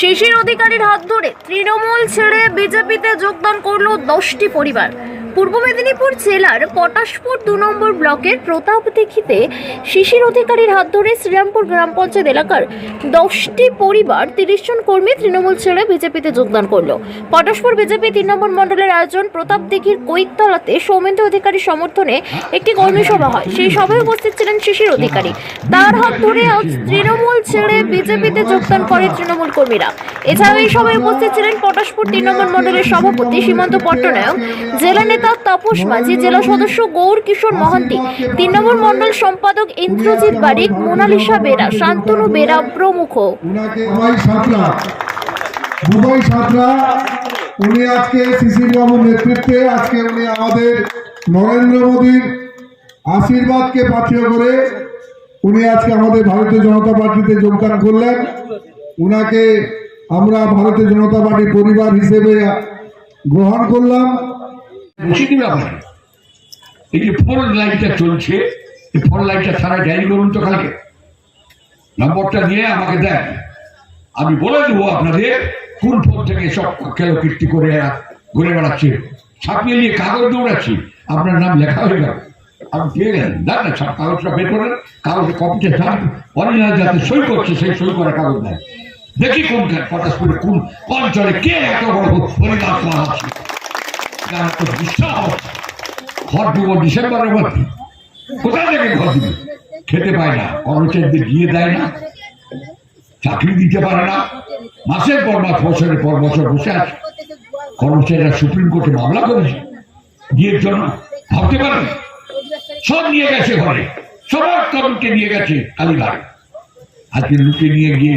শিশির অধিকারীর হাত ধরে তৃণমূল ছেড়ে বিজেপিতে যোগদান করল দশটি পরিবার। পূর্ব মেদিনীপুর জেলার পটাশপুর দু নম্বর ব্লকের প্রতাপ দিঘিতে শিশির অধিকারীর হাত ধরে শ্রীরামপুর গ্রাম পঞ্চায়েত এলাকার দশটি পরিবার তিরিশ জন কর্মী তৃণমূল ছেড়ে বিজেপিতে যোগদান করল। পটাশপুর বিজেপি তিন নম্বর মণ্ডলের আয়োজন প্রতাপ দিঘির কৈতলাতে সৌমেন্দ্র অধিকারীর সমর্থনে একটি কর্মী সভা হয়। সেই সভায় উপস্থিত ছিলেন শিশির অধিকারী। তার হাত ধরে আজ তৃণমূল ছেড়ে বিজেপিতে যোগদান করে তৃণমূল কর্মীরা। এছাড়াও এই সভায় উপস্থিত ছিলেন পটাশপুর তিন নম্বর মণ্ডলের সভাপতি সীমান্ত পট্টনায়ক, জেলা নেতা তাপস মাঝি, জেলা সদস্য গৌর কিশোর মহান্তি, তিন নম্বর মণ্ডল সম্পাদক ইন্দ্রজিৎ বারিক, মোনালিসা বেরা, শান্তনু বেরা প্রমুখ। উনি আজকে শিশির বাবুর নেতৃত্বে, আজকে উনি আমাদের নরেন্দ্র মোদীর আশীর্বাদকে পাথেয় করে উনি আজকে আমাদের ভারতীয় জনতা পার্টিতে যোগদান করলেন। উনাকে আমরা ভারতীয় জনতা পার্টির পরিবার হিসেবে গ্রহণ করলাম। বুঝিনি ব্যাপার এই যে ফোর লাইনটা চলছে, এই ফোর লাইনটা থানা ডায়েরি করুন তো কালকে। নম্বরটা নিয়ে আমাকে দেন। আমি বলে দেবো আপনাদের কোন ফোন থেকে সব কেউ কীর্তি করে ঘুরে বেড়াচ্ছে। ছাপিয়ে নিয়ে কাগজ দৌড়াচ্ছি। আপনার নাম লেখা হয়ে গেল। আপনি পেয়ে গেলেন। দেন না ছাপ কাগজটা বের করেন। কাগজের কপিটা দেন অরিজিনাল যাতে সই করছে, সেই সই করা কাগজ দেয় দেখি কোন পটাশপুরে কোন অঞ্চলে কে এত বড় করা আছে। যার তো বিশ্বাস ঘর দিব ডিসেম্বরের মধ্যে। কোথায় থেকে ঘর দিবে? খেতে পায় না দেয় না, চাকরি দিতে পারে না। মাসের পর মাস, বছরের পর বছর বসে আছে। কর্মচারীরা সুপ্রিম কোর্টে মামলা করেছে। বিয়ের জন্য ভাবতে পারেন? সব নিয়ে গেছে ঘরে। সবার কর্মকে নিয়ে গেছে কালীঘাট। আজকে লুকে নিয়ে গিয়ে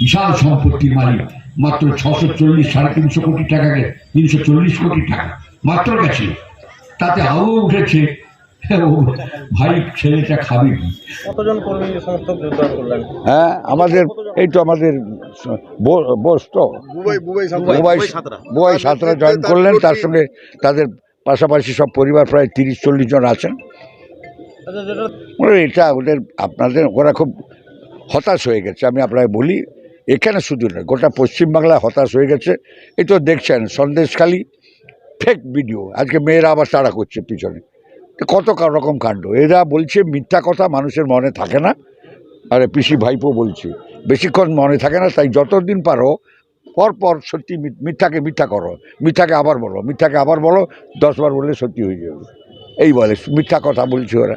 বিশাল সম্পত্তির মালিক, মাত্র ছশো চল্লিশ, সাড়ে তিনশো কোটি টাকাকে, তিনশো চল্লিশ কোটি টাকা। মাত্র গেছে। তাতে আরও উঠেছে। ভাই ছেলেটা খাবে কি? কতজন কর্মী সমর্থক যোগদান করলেন? হ্যাঁ আমাদের এই তো আমাদের বস তো। বুবাই সাঁতরা। জয়েন করলেন তার সঙ্গে তাদের পাশাপাশি সব পরিবার প্রায় তিরিশ চল্লিশ জন আছেন। আচ্ছা এটা ওদের আপনাদের ওরা খুব হতাশ হয়ে গেছে। আমি আপনাকে বলি এখানে শুধু নয় গোটা পশ্চিমবাংলায় হতাশ হয়ে গেছে। এই তো দেখছেন সন্দেশখালি ফেক ভিডিও আজকে মেয়েরা আবার তাড়া করছে পিছনে। কত রকম কাণ্ড। এরা বলছে, মিথ্যা কথা মানুষের মনে থাকে না। আরে পিসি ভাইপো বলছে, বেশিক্ষণ মনে থাকে না, তাই যতদিন পারো পর পর সত্যি মিথ্যাকে মিথ্যা করো। মিথ্যাকে আবার বলো, মিথ্যাকে আবার বলো, দশবার বললে সত্যি হয়ে যাবে। এই বলে, মিথ্যা কথা বলছে ওরা।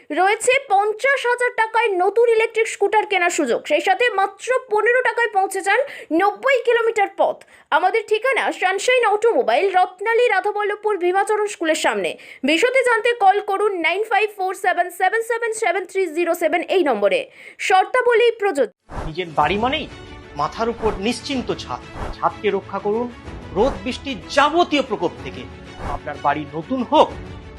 রয়েছে পঞ্চাশ হাজার টাকায় নতুন ইলেকট্রিক স্কুটার কেনার সুযোগ। সেই সাথে মাত্র পনেরো টাকায় পৌঁছে যান নব্বই কিলোমিটার পথ। আমাদের ঠিকানা সানশাইন অটোমোবাইল, রত্নালী, রাধাবল্লভপুর, ভীমাচরণ স্কুলের সামনে। বিশদে জানতে কল করুন nine five four seven seven seven seven three zero seven এই নম্বরে। শর্তাবলী প্রযোজ্য। নিজের বাড়ি মানেই মাথার উপর নিশ্চিন্ত ছাদ। ছাদকে রক্ষা করুন রোদ, বৃষ্টির যাবতীয় প্রকোপ থেকে। আপনার বাড়ি নতুন হোক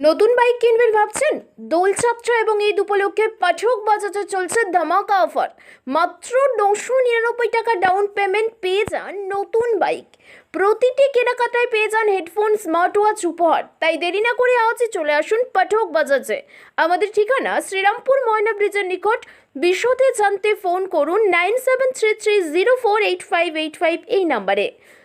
নতুন বাইক কিনবেন ভাবছেন? দোলযাত্রা এবং ঈদ উপলক্ষে পাঠক বাজাতে চলছে ধামাকা অফার মাত্র নশো নিরানব্বই টাকা ডাউন পেমেন্ট পেয়ে যান নতুন বাইক প্রতিটি কেনাকাটায় পেয়ে যান হেডফোন স্মার্ট ওয়াচ উপহার। তাই দেরি না করে আজই চলে আসুন পাঠক বাজাজে আমাদের ঠিকানা শ্রীরামপুর ময়না ব্রিজের নিকট। বিশদে জানতে ফোন করুন nine seven three three zero four eight five eight five এই নাম্বারে